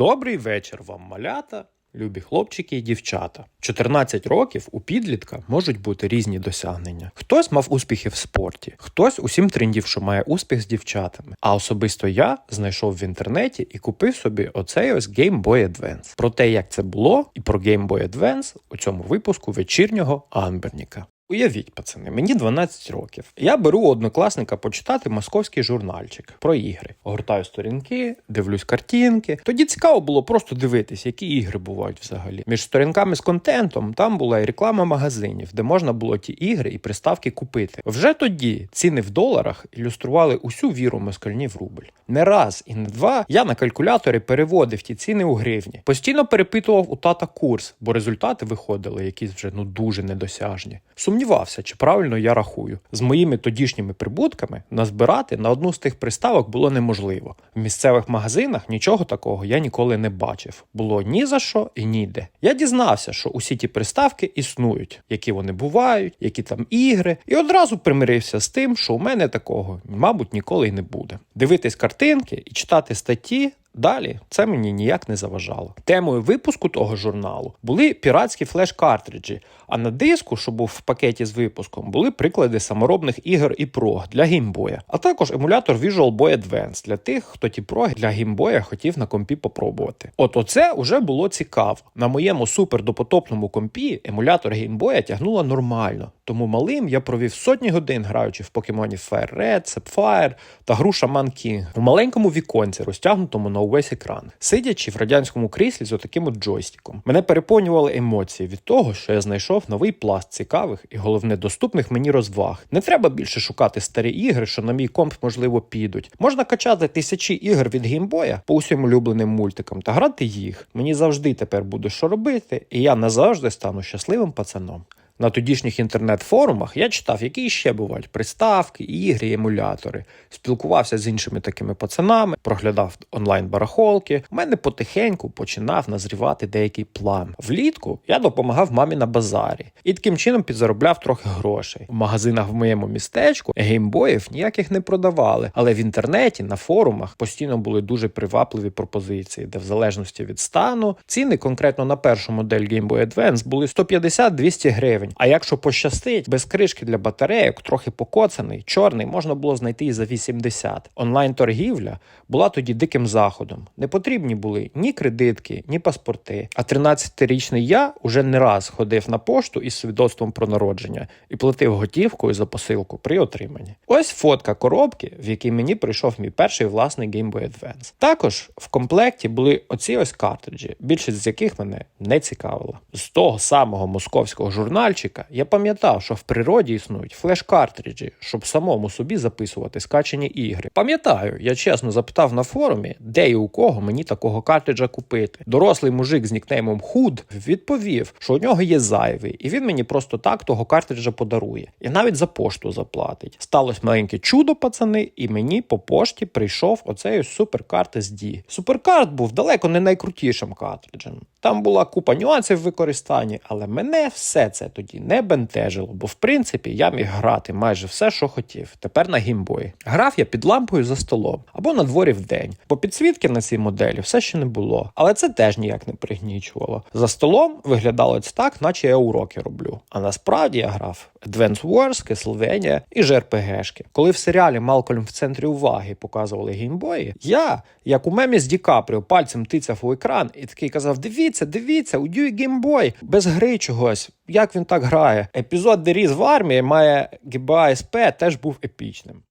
Добрий вечір вам, малята, любі хлопчики і дівчата. 14 років у підлітка можуть бути різні досягнення. Хтось мав успіхи в спорті, хтось усім трендів, що має успіх з дівчатами. А особисто я знайшов в інтернеті і купив собі оцей ось Game Boy Advance. Про те, як це було, і про Game Boy Advance у цьому випуску вечірнього Амберніка. Уявіть, пацани, мені 12 років. Я беру однокласника почитати московський журнальчик про ігри. Огортаю сторінки, дивлюсь картинки. Тоді цікаво було просто дивитись, які ігри бувають взагалі. Між сторінками з контентом там була і реклама магазинів, де можна було ті ігри і приставки купити. Вже тоді ціни в доларах ілюстрували усю віру москальні в рубль. Не раз і не два я на калькуляторі переводив ті ціни у гривні. Постійно перепитував у тата курс, бо результати виходили якісь вже ну дуже недосяжні. Сумнівався, чи правильно я рахую. З моїми тодішніми прибутками назбирати на одну з тих приставок було неможливо. В місцевих магазинах нічого такого я ніколи не бачив. Було ні за що і ніде. Я дізнався, що усі ті приставки існують, які вони бувають, які там ігри, і одразу примирився з тим, що у мене такого, мабуть, ніколи й не буде. Дивитись картинки і читати статті. Далі це мені ніяк не заважало. Темою випуску того журналу були піратські флеш-картриджі, а на диску, що був в пакеті з випуском, були приклади саморобних ігор і прог для геймбоя, а також емулятор Visual Boy Advance для тих, хто ті проги для геймбоя хотів на компі попробувати. От оце вже було цікаво. На моєму супер допотопному компі емулятор геймбоя тягнуло нормально, тому малим я провів сотні годин граючи в покемонів Fire Red, Sapphire та гру Shaman King у маленькому віконці, розтягнутому на увесь екран, сидячи в радянському кріслі з отаким от джойстиком. Мене переповнювали емоції від того, що я знайшов новий пласт цікавих і головне доступних мені розваг. Не треба більше шукати старі ігри, що на мій комп можливо підуть. Можна качати тисячі ігор від геймбоя по усім улюбленим мультикам та грати їх. Мені завжди тепер буде що робити, і я назавжди стану щасливим пацаном. На тодішніх інтернет-форумах я читав, які ще бувають приставки, ігри, емулятори. Спілкувався з іншими такими пацанами, проглядав онлайн-барахолки. У мене потихеньку починав назрівати деякий план. Влітку я допомагав мамі на базарі і таким чином підзаробляв трохи грошей. У магазинах в моєму містечку геймбоїв ніяких не продавали, але в інтернеті на форумах постійно були дуже привабливі пропозиції, де в залежності від стану ціни конкретно на першу модель Game Boy Advance були 150-200 гривень. А якщо пощастить, без кришки для батарейок, трохи покоцаний, чорний, можна було знайти і за 80. Онлайн-торгівля була тоді диким заходом. Не потрібні були ні кредитки, ні паспорти. А 13-річний я уже не раз ходив на пошту із свідоцтвом про народження і платив готівкою за посилку при отриманні. Ось фотка коробки, в якій мені прийшов мій перший власний Game Boy Advance. Також в комплекті були оці ось картриджі, більшість з яких мене не цікавила. З того самого московського журнальчика я пам'ятав, що в природі існують флеш-картриджі, щоб самому собі записувати скачені ігри. Пам'ятаю, я чесно запитав на форумі, де і у кого мені такого картриджа купити. Дорослий мужик з нікнеймом Худ відповів, що у нього є зайвий, і він мені просто так того картриджа подарує. І навіть за пошту заплатить. Сталося маленьке чудо, пацани, і мені по пошті прийшов оцей суперкарт SD. Суперкарт був далеко не найкрутішим картриджем. Там була купа нюансів в використанні, але мене все це тоді не бентежило, бо в принципі я міг грати майже все, що хотів. Тепер на геймбої. Грав я під лампою за столом або на дворі в день, бо підсвітки на цій моделі все ще не було. Але це теж ніяк не пригнічувало. За столом виглядало це так, наче я уроки роблю. А насправді я грав Advance Wars, Castlevania і JRPG-шки. Коли в серіалі Малкольм в центрі уваги показували геймбої, я, як у мемі з Ді Капріо, пальцем тицяв у екран і такий казав: Дивіться, дивіться, дивіться, у Дюй геймбой, без гри чогось. Як він так грає? Епізод, де Різ в армії має GBA SP, теж був епічним.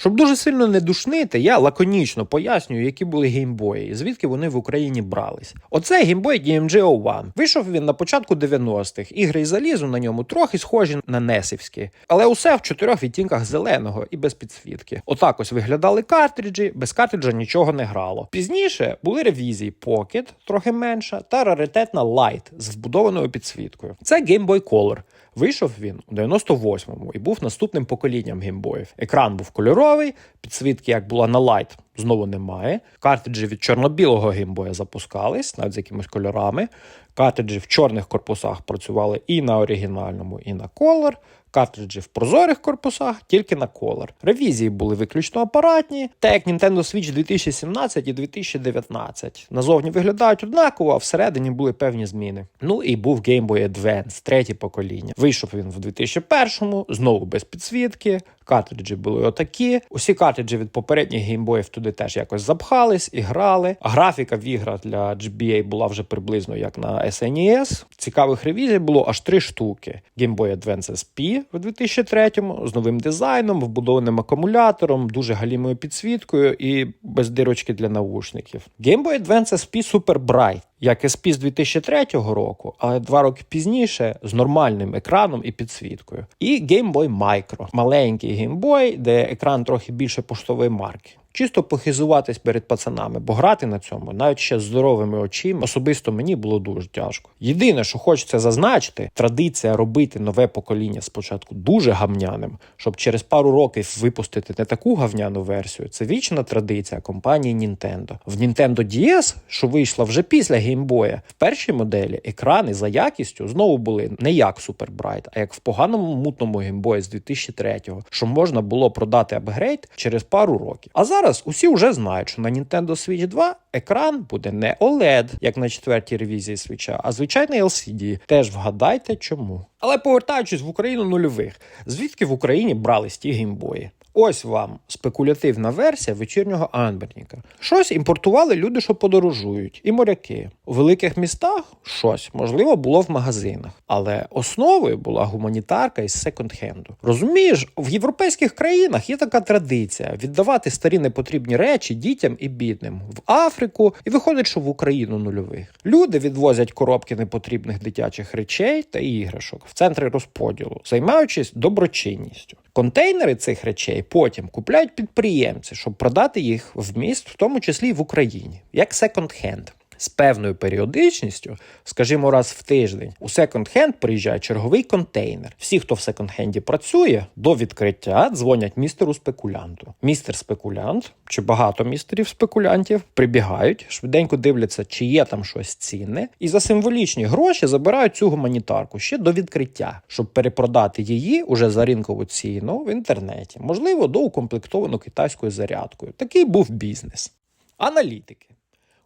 Щоб дуже сильно не душнити, я лаконічно пояснюю, які були геймбої і звідки вони в Україні брались. Оце геймбой DMG O1. Вийшов він на початку 90-х. Ігри і залізу на ньому трохи схожі на Несівські, але усе в чотирьох відтінках зеленого і без підсвітки. Отак ось виглядали картриджі, без картриджа нічого не грало. Пізніше були ревізії Pocket, трохи менша, та раритетна Light з вбудованою підсвіткою. Це Game Boy Color. Вийшов він у 98-му і був наступним поколінням геймбоїв. Екран був кольоровий, підсвітки, як була на Light, знову немає. Картриджі від чорно-білого геймбоя запускались, навіть з якимись кольорами. Картриджі в чорних корпусах працювали і на оригінальному, і на Color. Картриджі в прозорих корпусах тільки на колор. Ревізії були виключно апаратні, так як Nintendo Switch 2017 і 2019. Назовні виглядають однаково, а всередині були певні зміни. Ну і був Game Boy Advance, третє покоління. Вийшов він в 2001-му, знову без підсвітки. Картриджі були отакі. Усі картриджі від попередніх геймбоїв туди теж якось запхались і грали. Графіка в іграх для GBA була вже приблизно як на SNES. Цікавих ревізій було аж три штуки: Game Boy Advance SP в 2003-му з новим дизайном, вбудованим акумулятором, дуже галімою підсвіткою і без дирочки для наушників. Game Boy Advance SP Super Bright як з 2003 року, але два роки пізніше з нормальним екраном і підсвіткою. І Game Boy Micro, маленький Boy, де екран трохи більше поштової марки. Чисто похизуватись перед пацанами, бо грати на цьому, навіть ще здоровими очима, особисто мені було дуже тяжко. Єдине, що хочеться зазначити, традиція робити нове покоління спочатку дуже гавняним, щоб через пару років випустити не таку гавняну версію. Це вічна традиція компанії Nintendo. В Nintendo DS, що вийшла вже після геймбоя, в першій моделі екрани за якістю знову були не як Super Bright, а як в поганому мутному геймбої з 2003-го, що можна було продати апгрейд через пару років. А зараз усі вже знають, що на Nintendo Switch 2 екран буде не OLED, як на четвертій ревізії Switch, а звичайний LCD. Теж вгадайте чому. Але повертаючись в Україну нульових, звідки в Україні брались ті геймбої? Ось вам спекулятивна версія вечірнього Анберніка. Щось імпортували люди, що подорожують, і моряки. У великих містах щось можливо було в магазинах, але основою була гуманітарка із секонд-хенду. Розумієш, в європейських країнах є така традиція віддавати старі непотрібні речі дітям і бідним в Африку, і виходить, що в Україну нульових. Люди відвозять коробки непотрібних дитячих речей та іграшок в центри розподілу, займаючись доброчинністю. Контейнери цих речей потім купляють підприємці, щоб продати їх в міст, в тому числі в Україні, як секонд-хенд. З певною періодичністю, скажімо, раз в тиждень, у секонд-хенд приїжджає черговий контейнер. Всі, хто в секонд-хенді працює, до відкриття дзвонять містеру спекулянту. Містер спекулянт чи багато містерів спекулянтів прибігають, швиденько дивляться, чи є там щось цінне, і за символічні гроші забирають цю гуманітарку ще до відкриття, щоб перепродати її уже за ринкову ціну в інтернеті, можливо, до укомплектовану китайською зарядкою. Такий був бізнес. Аналітики.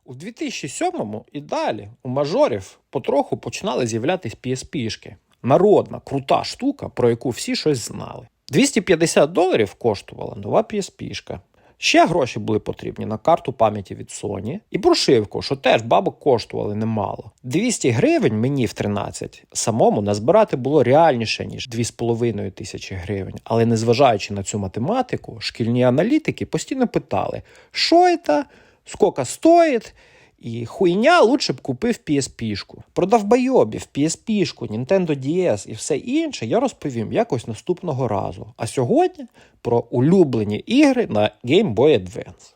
У 2007-му і далі у мажорів потроху починали з'являтись PSP-шки. Народна, крута штука, про яку всі щось знали. 250 доларів коштувала нова PSP-шка. Ще гроші були потрібні на карту пам'яті від Sony і прошивку, що теж бабок коштували немало. 200 гривень мені в 13 самому назбирати було реальніше, ніж 2,5 тисячі гривень. Але незважаючи на цю математику, шкільні аналітики постійно питали, що це, скільки стоїть, і хуйня лучше б купив PSP-шку. Про довбойобів, PSP-шку, Nintendo DS і все інше я розповім якось наступного разу. А сьогодні про улюблені ігри на Game Boy Advance.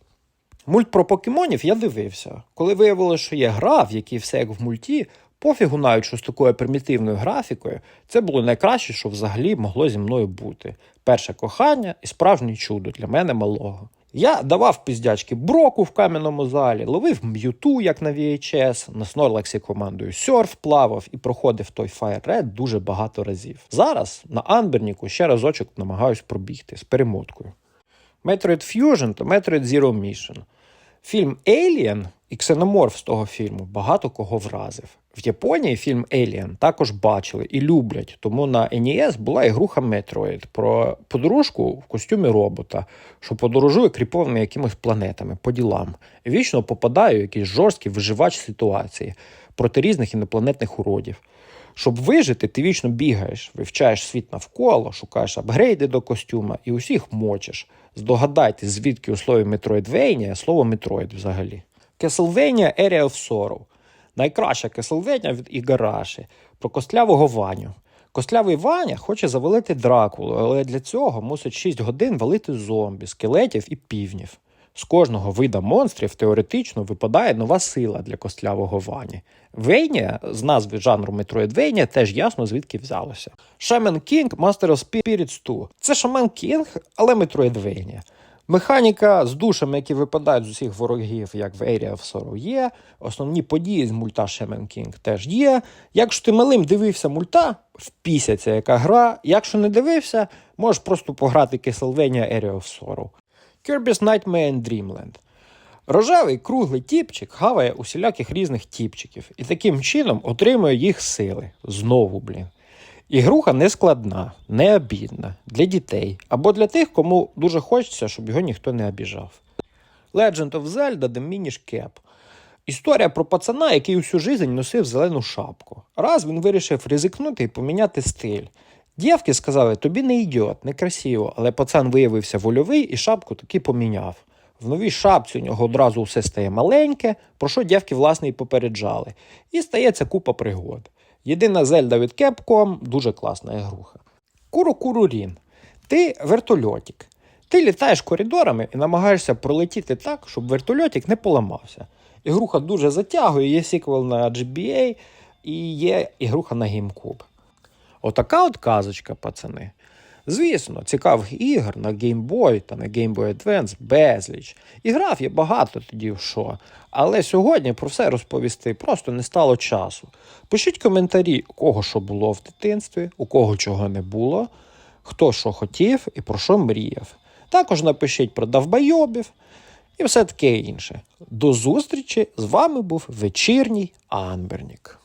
Мульт про покемонів я дивився. Коли виявилося, що є гра, в якій все як в мульті, пофігу навіть що з такою примітивною графікою, це було найкраще, що взагалі могло зі мною бути. Перше кохання і справжнє чудо для мене малого. Я давав піздячки броку в кам'яному залі, ловив м'юту, як на VHS, на Снорлексі командою серф плавав і проходив той Fire Red дуже багато разів. Зараз на Анберніку ще разочок намагаюсь пробігти з перемоткою. Metroid Fusion та Metroid Zero Mission. Фільм Alien і ксеноморф з того фільму багато кого вразив. В Японії фільм Alien також бачили і люблять, тому на NES була ігруха Metroid про подружку в костюмі робота, що подорожує кріпованими якимись планетами по ділам. Вічно попадає у якийсь жорсткий виживач ситуації проти різних інопланетних уродів. Щоб вижити, ти вічно бігаєш, вивчаєш світ навколо, шукаєш апгрейди до костюма і усіх мочиш. Здогадайте, звідки у слові Metroidvania слово Metroid взагалі. Castlevania Area of Sorrow. Найкраща Castlevania від Ігараші про костлявого Ваню. Костлявий Ваня хоче завалити Дракулу, але для цього мусить 6 годин валити зомбі, скелетів і півнів. З кожного вида монстрів теоретично випадає нова сила для костлявого Вані. Вейня з назви жанру Metroidvania теж ясно звідки взялося. Shaman King Master of Spirits 2. Це Shaman King, але Metroidvania. Механіка з душами, які випадають з усіх ворогів, як в Area of Sorrow є. Основні події з мульта Shaman King теж є. Якщо ти малим дивився мульта, впісяться яка гра. Якщо не дивився, можеш просто пограти Castlevania Area of Sorrow. Kirby's Nightmare and Dreamland. Рожевий круглий тіпчик хаває усіляких різних тіпчиків і таким чином отримує їх сили. Знову, блін. Ігруха не складна, не обідна для дітей або для тих, кому дуже хочеться, щоб його ніхто не обіжав. Legend of Zelda The Minish Cap. Історія про пацана, який усю жизнь носив зелену шапку. Раз він вирішив ризикнути і поміняти стиль. Дівки сказали, тобі не йде, некрасиво, але пацан виявився вольовий і шапку таки поміняв. В новій шапці у нього одразу все стає маленьке, про що дівки власне і попереджали. І стається купа пригод. Єдина зельда від Capcom дуже класна ігруха. Куру Куру Рін. Ти вертольотик. Ти літаєш коридорами і намагаєшся пролетіти так, щоб вертольотик не поламався. Ігруха дуже затягує, є сіквел на GBA і є ігруха на GameCube. Отака от казочка, пацани. Звісно, цікавих ігор на Game Boy та на Game Boy Advance безліч. І грав я багато тоді в що. Але сьогодні про все розповісти просто не стало часу. Пишіть коментарі, у кого що було в дитинстві, у кого чого не було, хто що хотів і про що мріяв. Також напишіть про давбайобів і все таке інше. До зустрічі! З вами був вечірній Анбернік.